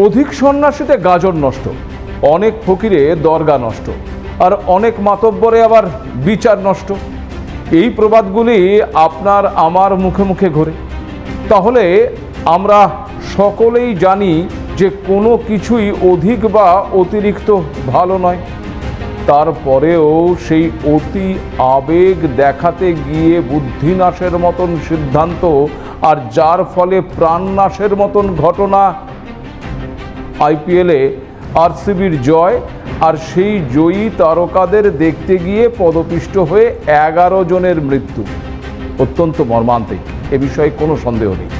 অধিক সন্ন্যাসীতে গাজর নষ্ট, অনেক ফকিরে দরগা নষ্ট, আর অনেক মাতব্বরে আবার বিচার নষ্ট। এই প্রবাদগুলি আপনার আমার মুখে মুখে ঘোরে। তাহলে আমরা সকলেই জানি যে কোনো কিছুই অধিক বা অতিরিক্ত ভালো নয়। তারপরেও সেই অতি আবেগ দেখাতে গিয়ে বুদ্ধিনাশের মতন সিদ্ধান্ত আর যার ফলে প্রাণনাশের মতন ঘটনা আইপিএলে আরসিবির জয়, আর সেই জয়ী তারকাদের দেখতে গিয়ে পদপিষ্ট হয়ে এগারো জনের মৃত্যু। অত্যন্ত মর্মান্তিক, এ বিষয়ে কোনো সন্দেহ নেই।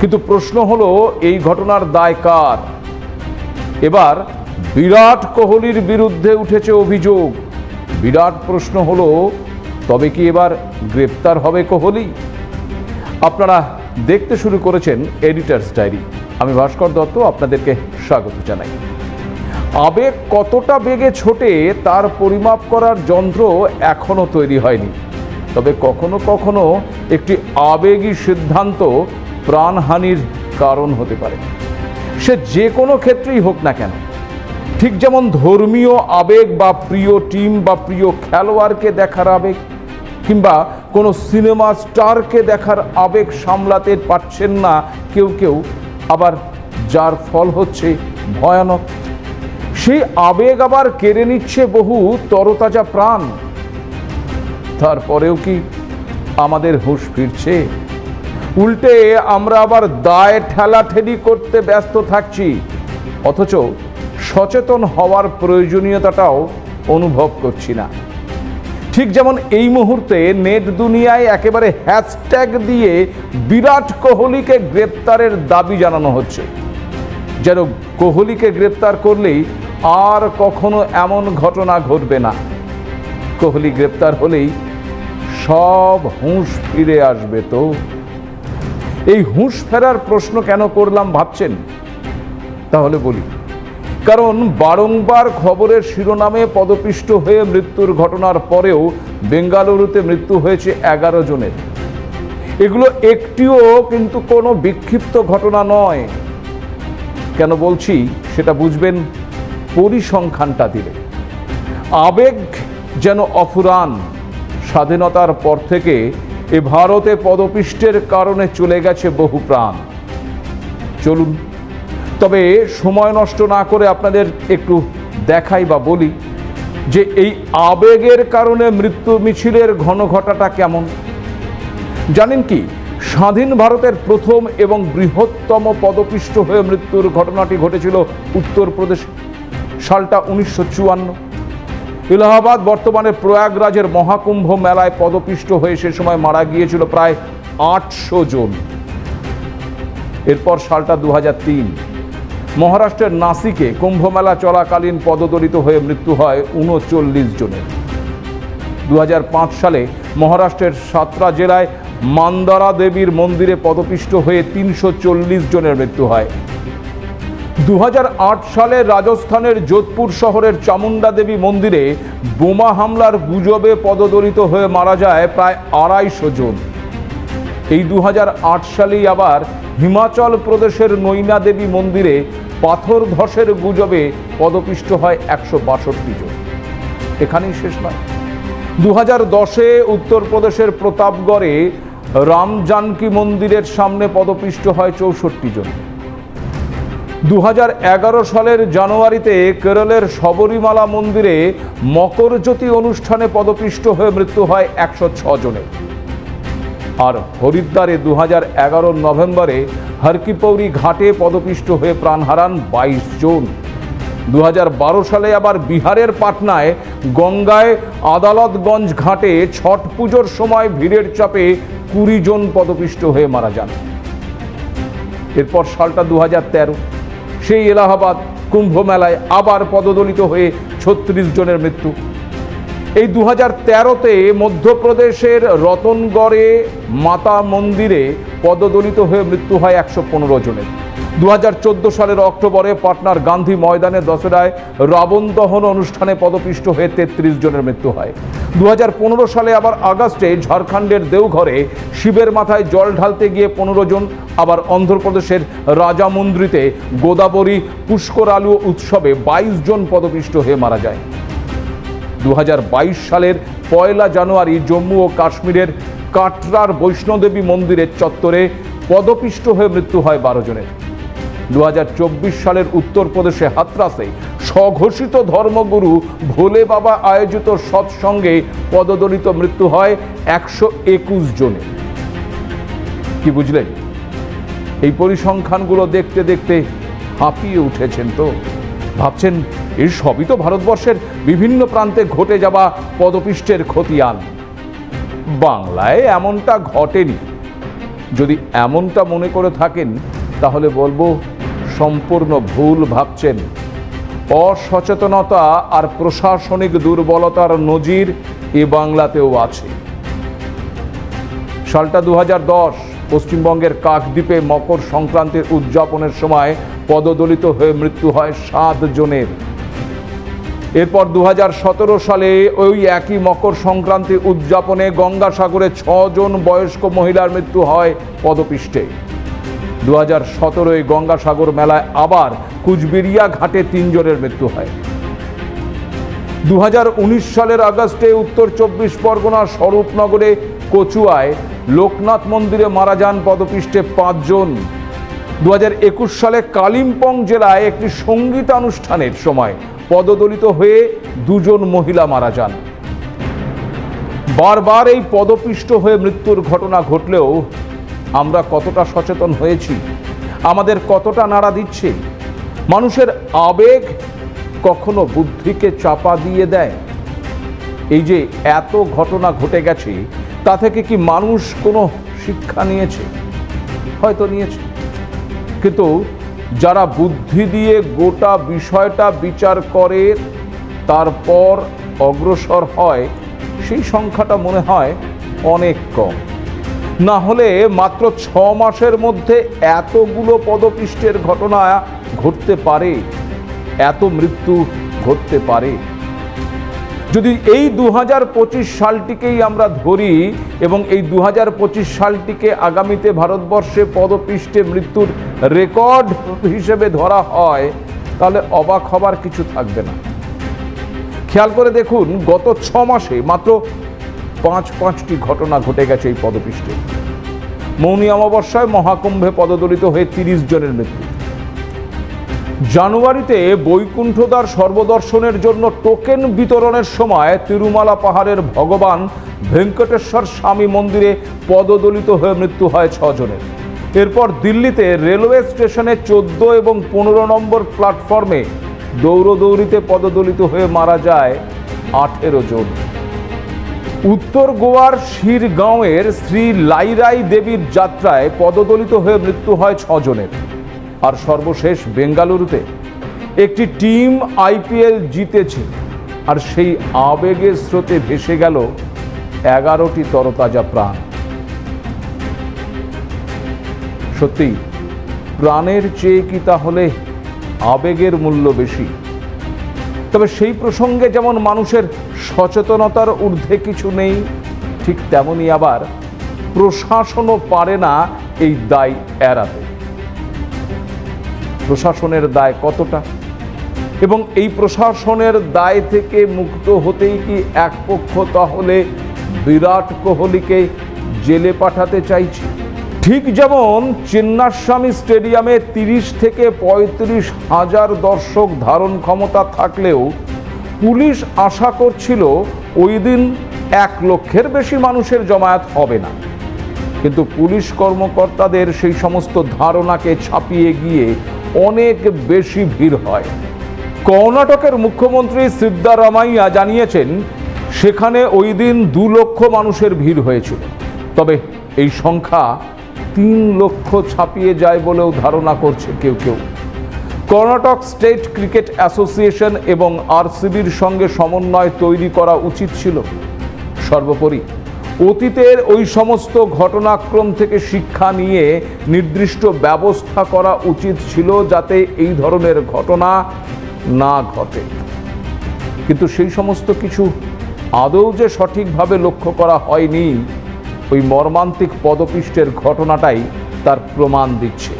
কিন্তু প্রশ্ন হলো, এই ঘটনার দায় কার? এবার বিরাট কোহলির বিরুদ্ধে উঠেছে অভিযোগ। বিরাট প্রশ্ন হলো, তবে কি এবার গ্রেপ্তার হবে কোহলি? আপনারা দেখতে শুরু করেছেন এডিটার্স ডায়েরি। আমি ভাস্কর দত্ত আপনাদেরকে স্বাগত জানাই। আবেগ কতটা বেগে ছোটে তার পরিমাপ করার যন্ত্র এখনও তৈরি হয়নি। তবে কখনো কখনো একটি আবেগী সিদ্ধান্ত প্রাণহানির কারণ হতে পারে। সে যে কোনো ক্ষেত্রেই হোক না কেন। ঠিক যেমন ধর্মীয় আবেগ বা প্রিয় টিম বা প্রিয় খেলোয়াড়কে দেখার আবেগ, কিংবা কোনো সিনেমা স্টারকে দেখার আবেগ সামলাতে পারছেন না কেউ কেউ আবার যার ফল হচ্ছে ভয়ানক। সেই আবেগ আবার কেড়ে নিচ্ছে বহু তরতাজা প্রাণ। তারপরেও কি আমাদের হুঁশ ফিরছে? উল্টে আমরা আবার দায় ঠেলাঠেলি করতে ব্যস্ত থাকছি। অথচ সচেতন হওয়ার প্রয়োজনীয়তাটাও অনুভব করছি না। ঠিক যেমন এই মুহূর্তে নেট দুনিয়ায় একেবারে হ্যাশট্যাগ দিয়ে বিরাট কোহলিকে গ্রেপ্তারের দাবি জানানো হচ্ছে। যেন কোহলিকে গ্রেপ্তার করলেই আর কখনো এমন ঘটনা ঘটবে না। কোহলি গ্রেপ্তার হলেই সব হুঁশ ফিরে আসবে তো। এই হুঁশ ফেরার প্রশ্ন কেন করলাম ভাবছেন? তাহলে বলি। কারণ বারংবার খবরের শিরোনামে পদপিষ্ট হয়ে মৃত্যুর ঘটনার পরেও বেঙ্গালুরুতে মৃত্যু হয়েছে এগারো জনের। এগুলো একটিও কিন্তু কোনো বিক্ষিপ্ত ঘটনা নয়। কেন বলছি? সেটা বুঝবেন পরিসংখ্যানটা দিলে। আবেগ যেন অফুরান, স্বাধীনতার পর থেকে এ ভারতে পদপিষ্টের কারণে চলে গেছে বহু প্রাণ। চলুন তবে সময় নষ্ট না করে আপনাদের একটু দেখাই বা বলি যে এই আবেগের কারণে মৃত্যু মিছিলের ঘন ঘটাটা কেমন? জানেন কি, স্বাধীন ভারতের প্রথম এবং বৃহত্তম পদপিষ্ট হয়ে মৃত্যুর ঘটনাটি ঘটেছিল উত্তরপ্রদেশ, সালটা উনিশশো চুয়ান্ন। এলাহাবাদ বর্তমানে প্রয়াগরাজের মহাকুম্ভ মেলায় পদপিষ্ট হয়ে সে সময় মারা গিয়েছিল প্রায় আটশো জন। এরপর সালটা দু হাজার তিন। মহারাষ্ট্রের নাসিকে কুম্ভমেলা চলাকালীন পদদলিত হয়ে মৃত্যু হয় উনচল্লিশ জনের। দু হাজার পাঁচ সালে মহারাষ্ট্রের সাতরা জেলায় মান্দারা দেবীর মন্দিরে পদপিষ্ট হয়ে তিনশো চল্লিশ জনের মৃত্যু হয়। দু হাজার আট সালে রাজস্থানের যোধপুর শহরের চামুন্ডা দেবী মন্দিরে বোমা হামলার গুজবে পদদলিত হয়ে মারা যায় প্রায় আড়াইশো জন। এই দু হাজার আট সালেই আবার হিমাচল প্রদেশের নৈনা দেবী মন্দিরে পাথর ধসের গুজবে পদপিষ্ট হয় একশো বাষট্টি জন। এখানেই শেষ নয়। দু হাজার দশে উত্তরপ্রদেশের প্রতাপগড়ে রামজানকী মন্দিরের সামনে পদপিষ্ট হয় চৌষট্টি জন। দু হাজার এগারো সালের জানুয়ারিতে কেরলের শবরীমালা মন্দিরে মকরজ্যোতি অনুষ্ঠানে পদপিষ্ট হয়ে মৃত্যু হয় একশো জনের। আর হরিদ্বারে দু হাজার এগারো নভেম্বরে হরকিপৌরি ঘাটে পদপিষ্ট হয়ে প্রাণ হারান বাইশ জন। দু হাজার বারো সালে আবার বিহারের পাটনায় গঙ্গায় আদালতগঞ্জ ঘাটে ছট পুজোর সময় ভিড়ের চাপে কুড়ি জন পদপিষ্ট হয়ে মারা যান। এরপর সালটা দু হাজার তেরো। সেই এলাহাবাদ কুম্ভ মেলায় আবার পদদলিত হয়ে ছত্রিশ জনের মৃত্যু। এই দু হাজার তেরোতে মধ্যপ্রদেশের রতনগড়ে মাতা মন্দিরে পদদলিত হয়ে মৃত্যু হয় একশো পনেরো জনের। দু হাজার চোদ্দ সালের অক্টোবরে পাটনার গান্ধী ময়দানে দশেরায় রাবণ দহন অনুষ্ঠানে পদপিষ্ট হয়ে তেত্রিশ জনের মৃত্যু হয়। দু হাজার পনেরো সালে আবার আগস্টে ঝাড়খণ্ডের দেওঘরে শিবের মাথায় জল ঢালতে গিয়ে পনেরো জন, আবার অন্ধ্রপ্রদেশের রাজামন্দ্রিতে গোদাবরী পুষ্করালু উৎসবে বাইশ জন পদপিষ্ট হয়ে মারা যায়। দু হাজার বাইশ সালের পয়লা জানুয়ারি জম্মু ও কাশ্মীরের কাটরার বৈষ্ণোদেবী মন্দিরের চত্বরে পদপিষ্ট হয়ে মৃত্যু হয় বারো জনের। দুহাজার চব্বিশ সালের উত্তরপ্রদেশে হাতরাসে স্বঘোষিত ধর্মগুরু ভোলে বাবা আয়োজিত সৎসঙ্গে পদদলিত মৃত্যু হয় একশো একুশ জনের। কি বুঝলেন? এই পরিসংখ্যানগুলো দেখতে দেখতে হাঁপিয়ে উঠেছেন তো। ভাবছেন এর সবই তো ভারতবর্ষের বিভিন্ন প্রান্তে ঘটে যাওয়া পদপিষ্টের খতিয়ান। বাংলায় এমনটা ঘটেনি। যদি এমনটা মনে করে থাকেন, তাহলে বলব সম্পূর্ণ ভুল ভাবছেন। অসচেতনতা আর প্রশাসনিক দুর্বলতার নজির এ বাংলাতেও আছে। সালটা দু হাজার দশ, পশ্চিমবঙ্গের কাকদ্বীপে মকর সংক্রান্তির উদযাপনের সময় পদদলিত হয়ে মৃত্যু হয় সাত জনের। এরপর দু হাজার সতেরো সালে ওই একই মকর সংক্রান্তি উদযাপনে গঙ্গাসাগরে ছজন বয়স্ক মহিলার মৃত্যু হয় পদপিষ্টে। দু হাজার সতেরোয় গঙ্গাসাগর মেলায় আবার কুচবিরিয়া ঘাটে তিনজনের মৃত্যু হয়। দু হাজার উনিশ সালের আগস্টে উত্তর চব্বিশ পরগনা স্বরূপনগরে কচুয়ায় লোকনাথ মন্দিরে মারা যান পদপিষ্টে পাঁচজন। দু হাজার একুশ সালে কালিম্পং জেলায় একটি সঙ্গীতানুষ্ঠানের সময় পদদলিত হয়ে দুজন মহিলা মারা যান। বারবার এই পদপিষ্ট হয়ে মৃত্যুর ঘটনা ঘটলেও আমরা কতটা সচেতন হয়েছি, আমাদের কতটা নাড়া দিচ্ছে, মানুষের আবেগ কখনো বুদ্ধিকে চাপা দিয়ে দেয়? এই যে এত ঘটনা ঘটে গেছে, তা থেকে কি মানুষ কোনো শিক্ষা নিয়েছে? হয়তো নিয়েছে। কিন্তু যারা বুদ্ধি দিয়ে গোটা বিষয়টা বিচার করে, তারপর অগ্রসর হয়, সেই সংখ্যাটা মনে হয় অনেক কম। না হলে মাত্র ছ মাসের মধ্যে এতগুলো পদপিষ্টের ঘটনা ঘটতে পারে, এত মৃত্যু ঘটতে পারে। যদি এই দু হাজার পঁচিশ সালটিকেই আমরা ধরি এবং এই দু হাজার পঁচিশ সালটিকে আগামীতে ভারতবর্ষে পদপৃষ্ঠে মৃত্যুর রেকর্ড হিসেবে ধরা হয়, তাহলে অবাক হবার কিছু থাকবে না। খেয়াল করে দেখুন, গত ছ মাসে মাত্র পাঁচ পাঁচটি ঘটনা ঘটে গেছে এই পদপৃষ্ঠে। মৌনী অমাবস্যায় মহাকুম্ভে পদদলিত হয়ে তিরিশ জনের মৃত্যু। জানুয়ারিতে বৈকুণ্ঠদ্বার সর্বদর্শনের জন্য টোকেন বিতরণের সময় তিরুমালা পাহাড়ের ভগবান ভেঙ্কটেশ্বর স্বামী মন্দিরে পদদলিত হয়ে মৃত্যু হয় ছজনের। এরপর দিল্লিতে রেলওয়ে স্টেশনে চোদ্দ এবং পনেরো নম্বর প্ল্যাটফর্মে দৌড়দৌড়িতে পদদলিত হয়ে মারা যায় আঠেরো জন। উত্তর গোয়ার শিরগাঁওয়ের শ্রী লাইরাই দেবীর যাত্রায় পদদলিত হয়ে মৃত্যু হয় ছজনের। আর সর্বশেষ বেঙ্গালুরুতে একটি টিম আইপিএল জিতেছে। আর সেই আবেগের স্রোতে ভেসে গেল এগারোটি তরতাজা প্রাণ। সত্যি প্রাণের চেয়ে কি তাহলে আবেগের মূল্য বেশি? তবে সেই প্রসঙ্গে যেমন মানুষের সচেতনতার ঊর্ধ্বে কিছু নেই, ঠিক তেমনই আবার প্রশাসনও পারে না এই দায় এড়াতে। প্রশাসনের দায় কতটা? এবং এই প্রশাসনের দায় থেকে মুক্ত হতেই কি এক পক্ষ তাহলে বিরাট কোহলিকে জেলে পাঠাতে চাইছে? ঠিক যেমন চিন্নাস্বামী স্টেডিয়ামে তিরিশ থেকে পঁয়ত্রিশ হাজার দর্শক ধারণ ক্ষমতা থাকলেও পুলিশ আশা করছিল ওই দিন এক লক্ষের বেশি মানুষের জমায়েত হবে না। কিন্তু পুলিশ কর্মকর্তাদের সেই সমস্ত ধারণাকে ছাপিয়ে গিয়ে অনেক বেশি ভিড় হয়। কর্ণাটকের মুখ্যমন্ত্রী সিদ্দারামাইয়া জানিয়েছেন, সেখানে ওই দিন দু লক্ষ মানুষের ভিড় হয়েছিল। তবে এই সংখ্যা তিন লক্ষ ছাপিয়ে যায় বলেও ধারণা করছে কেউ কেউ। কর্ণাটক স্টেট ক্রিকেট অ্যাসোসিয়েশন এবং আরসিবির সঙ্গে সমন্বয় তৈরি করা উচিত ছিল। সর্বোপরি অতীতের ওই সমস্ত ঘটনাক্রম থেকে শিক্ষা নিয়ে নির্দিষ্ট ব্যবস্থা করা উচিত ছিল যাতে এই ধরনের ঘটনা না ঘটে। কিন্তু সেই সমস্ত কিছু আদৌ যে সঠিকভাবে লক্ষ্য করা হয়নি, ওই মর্মান্তিক পদপিষ্টের ঘটনাটাই তার প্রমাণ দিচ্ছে।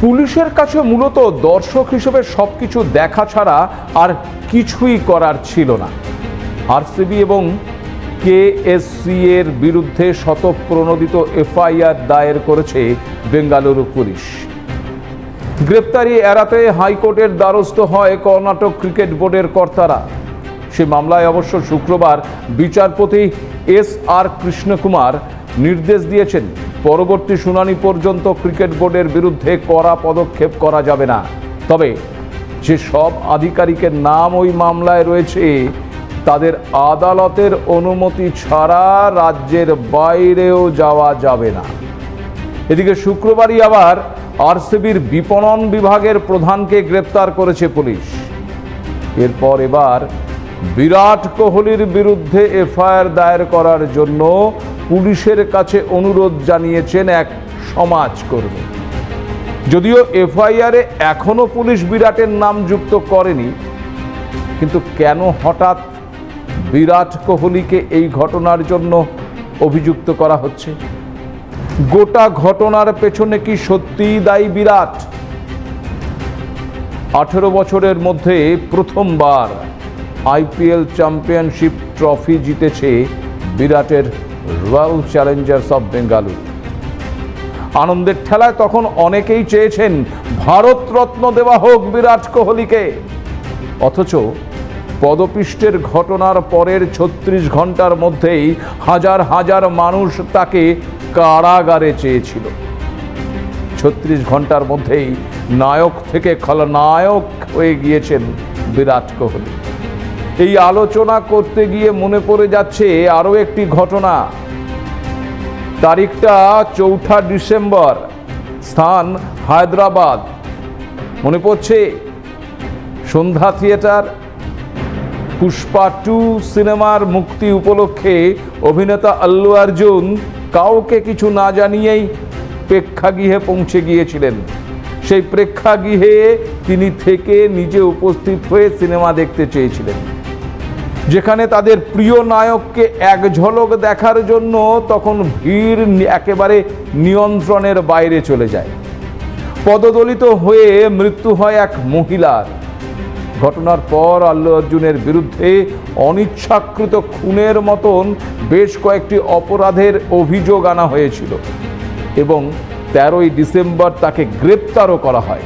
পুলিশের কাছে মূলত দর্শক হিসেবে সবকিছু দেখা ছাড়া আর কিছুই করার ছিল না। আরসিবি এবং কেএসসি এর বিরুদ্ধে শতপ্রণোদিত এফআইআর দায়ের করেছে বেঙ্গালুরু পুলিশ। গ্রেপ্তারি এড়াতে হাইকোর্টের দ্বারস্থ হয় কর্ণাটক ক্রিকেট বোর্ডের কর্তারা। সে মামলায় অবশ্য শুক্রবার বিচারপতি এস আর কৃষ্ণকুমার নির্দেশ দিয়েছেন, পরবর্তী শুনানি পর্যন্ত ক্রিকেট বোর্ডের বিরুদ্ধে কড়া পদক্ষেপ করা যাবে না। তবে যে সব আধিকারিকের নাম ওই মামলায় রয়েছে তাদের আদালতের অনুমতি ছাড়া রাজ্যের বাইরেও যাওয়া যাবে না। এদিকে শুক্রবারই আবার আরসিবির বিপণন বিভাগের প্রধানকে গ্রেপ্তার করেছে পুলিশ। এরপর এবার বিরাট কোহলির বিরুদ্ধে এফআইআর দায়ের করার জন্য পুলিশের কাছে অনুরোধ জানিয়েছেন এক সমাজকর্মী। যদিও এফআইআরে এখনও পুলিশ বিরাটের নাম যুক্ত করেনি, কিন্তু কেন হঠাৎ বিরাট কোহলিকে এই ঘটনার জন্য অভিযুক্ত করা হচ্ছে। গোটা ঘটনার পেছনে কি সত্যিই দায়ী বিরাট? আঠেরো বছরের মধ্যে প্রথমবার আইপিএল চ্যাম্পিয়নশিপ ট্রফি জিতেছে বিরাটের রয়্যাল চ্যালেঞ্জার্স অফ বেঙ্গালুরু। আনন্দের ঠেলায় তখন অনেকেই চেয়েছেন ভারতরত্ন দেওয়া হোক বিরাট কোহলিকে। অথচ পদপিষ্টের ঘটনার পরের ছত্রিশ ঘণ্টার মধ্যেই হাজার হাজার মানুষ তাকে কারাগারে চেয়েছিল। ছত্রিশ ঘণ্টার মধ্যেই নায়ক থেকে খলনায়ক হয়ে গিয়েছেন বিরাট কোহলি। এই আলোচনা করতে গিয়ে মনে পড়ে যাচ্ছে আরও একটি ঘটনা। তারিখটা চৌঠা ডিসেম্বর, স্থান হায়দ্রাবাদ। মনে পড়ছে সন্ধ্যা থিয়েটার পুষ্পা টু সিনেমার মুক্তি উপলক্ষে অভিনেতা আল্লু অর্জুন কাউকে কিছু না জানিয়েই প্রেক্ষাগৃহে পৌঁছে গিয়েছিলেন। সেই প্রেক্ষাগৃহে তিনি থেকে নিজে উপস্থিত হয়ে সিনেমা দেখতে চেয়েছিলেন। যেখানে তাদের প্রিয় নায়ককে এক ঝলক দেখার জন্য তখন ভিড় একেবারে নিয়ন্ত্রণের বাইরে চলে যায়। পদদলিত হয়ে মৃত্যু হয় এক মহিলার। ঘটনার পর আল্লু অর্জুনের বিরুদ্ধে অনিচ্ছাকৃত খুনের মতন বেশ কয়েকটি অপরাধের অভিযোগ আনা হয়েছিল এবং তেরোই ডিসেম্বর তাকে গ্রেপ্তারও করা হয়।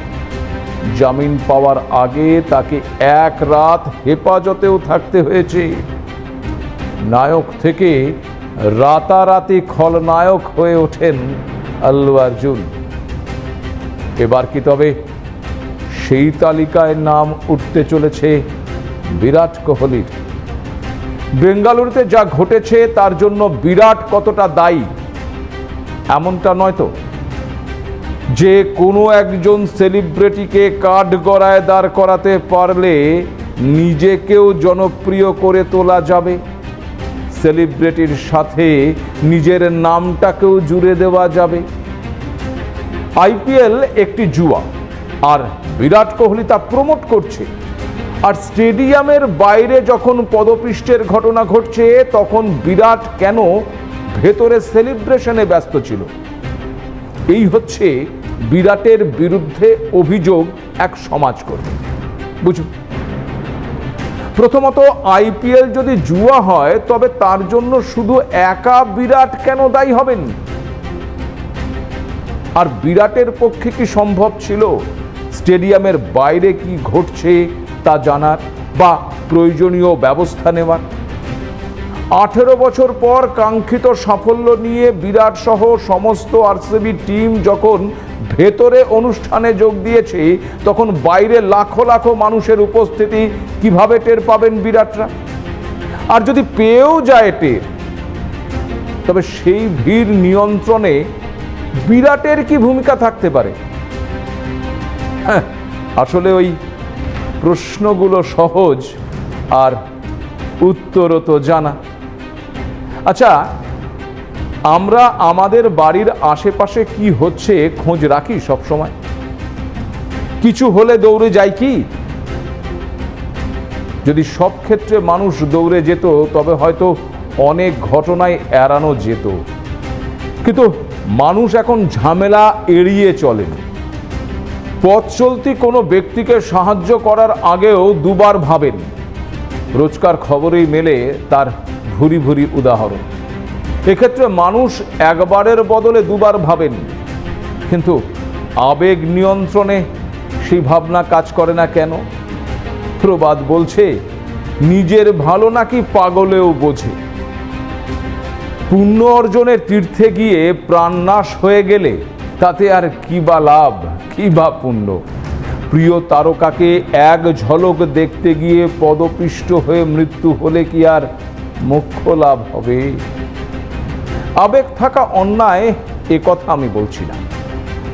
জামিন পাওয়ার আগে তাকে এক রাত হেফাজতেও থাকতে হয়েছে। নায়ক থেকে রাতারাতি খলনায়ক হয়ে ওঠেন আল্লু অর্জুন। এবার কি তবে সেই তালিকায় নাম উঠতে চলেছে বিরাট কোহলির। বেঙ্গালুরুতে যা ঘটেছে তার জন্য বিরাট কতটা দায়ী? এমনটা নয় তো? যে কোনো একজন সেলিব্রিটিকে কাঠ গড়ায় দাঁড় করাতে পারলে নিজেকেও জনপ্রিয় করে তোলা যাবে। সেলিব্রিটির সাথে নিজের নামটাকেও জুড়ে দেওয়া যাবে। আইপিএল একটি জুয়া, আর বিরাট কোহলি তা প্রমোট করছে। আর স্টেডিয়ামের বাইরে যখন পদপৃষ্ঠের ঘটনা ঘটছে, তখন বিরাট কেন ভেতরে সেলিব্রেশনে ব্যস্ত ছিল? এই হচ্ছে বিরাটের বিরুদ্ধে অভিযোগ এক সমাজকর্মী। বুঝুন। প্রথমত, আইপিএল যদি জুয়া হয়, তবে তার জন্য শুধু একা বিরাট কেন দায়ী হবেন? আর বিরাটের পক্ষে কি সম্ভব ছিল? স্টেডিয়ামের বাইরে কি ঘটছে তা জানার বা প্রয়োজনীয় ব্যবস্থা নেওয়ার। আঠেরো বছর পর কাঙ্ক্ষিত সাফল্য নিয়ে বিরাট সহ সমস্ত আরসিবি টিম যখন ভেতরে অনুষ্ঠানে যোগ দিয়েছে, তখন বাইরে লাখো লাখো মানুষের উপস্থিতি কীভাবে টের পাবেন বিরাটরা? আর যদি পেয়েও যায় টের, তবে সেই ভিড় নিয়ন্ত্রণে বিরাটের কি ভূমিকা থাকতে পারে? হ্যাঁ আসলে ওই প্রশ্নগুলো সহজ আর উত্তরও তো জানা। আচ্ছা আমরা আমাদের বাড়ির আশেপাশে কি হচ্ছে খোঁজ রাখি সব সময় কিছু হলে দৌড়ে যাই কি? যদি সব ক্ষেত্রে মানুষ দৌড়ে যেত, তবে হয়তো অনেক ঘটনায় এড়ানো যেত। কিন্তু মানুষ এখন ঝামেলা এড়িয়ে চলেন। পথ চলতি কোনো ব্যক্তিকে সাহায্য করার আগেও দুবার ভাবেন। রোজকার খবরেই মেলে তার ভুরি ভুরি উদাহরণ। এক্ষেত্রে মানুষ একবারের বদলে দুবার ভাবেন। কিন্তু আবেগ নিয়ন্ত্রণে সেই ভাবনা কাজ করে না কেন? প্রবাদ বলছে, নিজের ভালো নাকি পাগলেও বোঝে। পুণ্য অর্জনের তীর্থে গিয়ে প্রাণনাশ হয়ে গেলে তাতে আর কি বা লাভ, কি বা পুণ্য? প্রিয় তারকাকে এক ঝলক দেখতে গিয়ে পদপিষ্ট হয়ে মৃত্যু হলে কি আর মোক্ষ লাভ হবে? আবেগ থাকা অন্যায় এ কথা আমি বলছি না।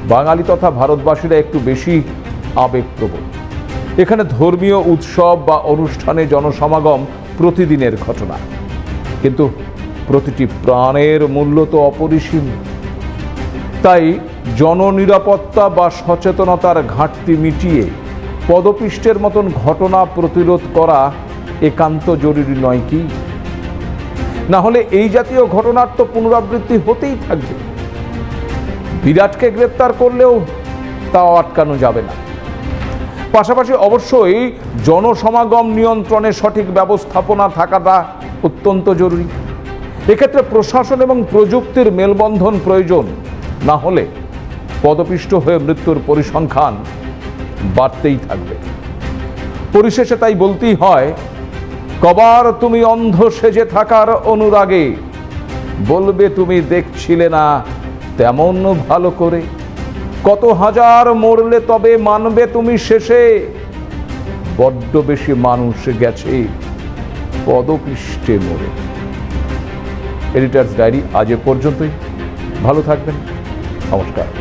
বাঙালি তথা ভারতবাসীরা একটু বেশি আবেগপ্রবণ। এখানে ধর্মীয় উৎসব বা অনুষ্ঠানে জনসমাগম প্রতিদিনের ঘটনা। কিন্তু প্রতিটি প্রাণের মূল্য তো অপরিসীম। তাই জননিরাপত্তা বা সচেতনতার ঘাটতি মিটিয়ে পদপিষ্টের মতন ঘটনা প্রতিরোধ করা একান্ত জরুরি নয় কি? না হলে এই জাতীয় ঘটনার তো পুনরাবৃত্তি হতেই থাকবে। বিরাটকে গ্রেপ্তার করলেও তাও আটকানো যাবে না। পাশাপাশি অবশ্যই জনসমাগম নিয়ন্ত্রণে সঠিক ব্যবস্থাপনা থাকাটা অত্যন্ত জরুরি। এক্ষেত্রে প্রশাসন এবং প্রযুক্তির মেলবন্ধন প্রয়োজন। না হলে পদপিষ্ট হয়ে মৃত্যুর পরিসংখ্যান বাড়তেই থাকবে। পরিশেষে তাই বলতেই হয়, কবার তুমি অন্ধ সেজে থাকার অনুরাগে, বলবে তুমি দেখছিলে না তেমন ভালো করে। কত হাজার মরলে তবে মানবে তুমি শেষে। বড্ড বেশি মানুষ গেছে পদপিষ্টে মরে। এডিটার্স ডায়েরি আজ এ পর্যন্তই। ভালো থাকবেন। নমস্কার।